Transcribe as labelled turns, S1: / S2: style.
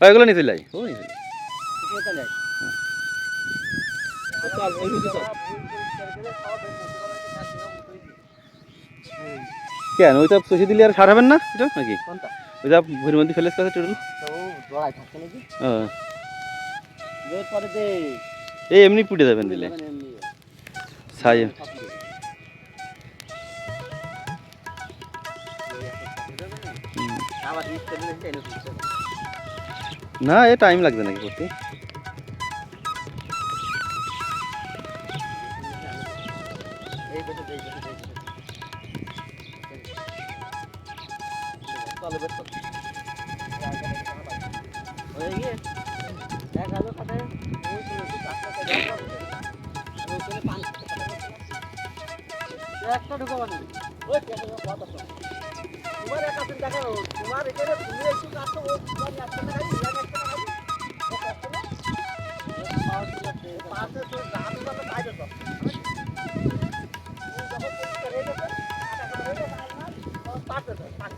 S1: ওইগুলো চলে আয় ও আয়। কেন ওইটা চষে দিলে আর সার হবেন না? এটা নাকি?
S2: কোনটা
S1: ওই যা ভুঁড়ির মধ্যে ফেলেস কাছে টোটাল এই এমনি পুড়ে যাবেন দিলে। হুম।
S2: আবার
S1: না, এ টাইম লাগবে নাকি করতে?
S2: কর একটু ঢুকাবো না ওই তোমার একা তুমি দেখো তোমার এখানে তুমি একটু ও তোমার পাঁচ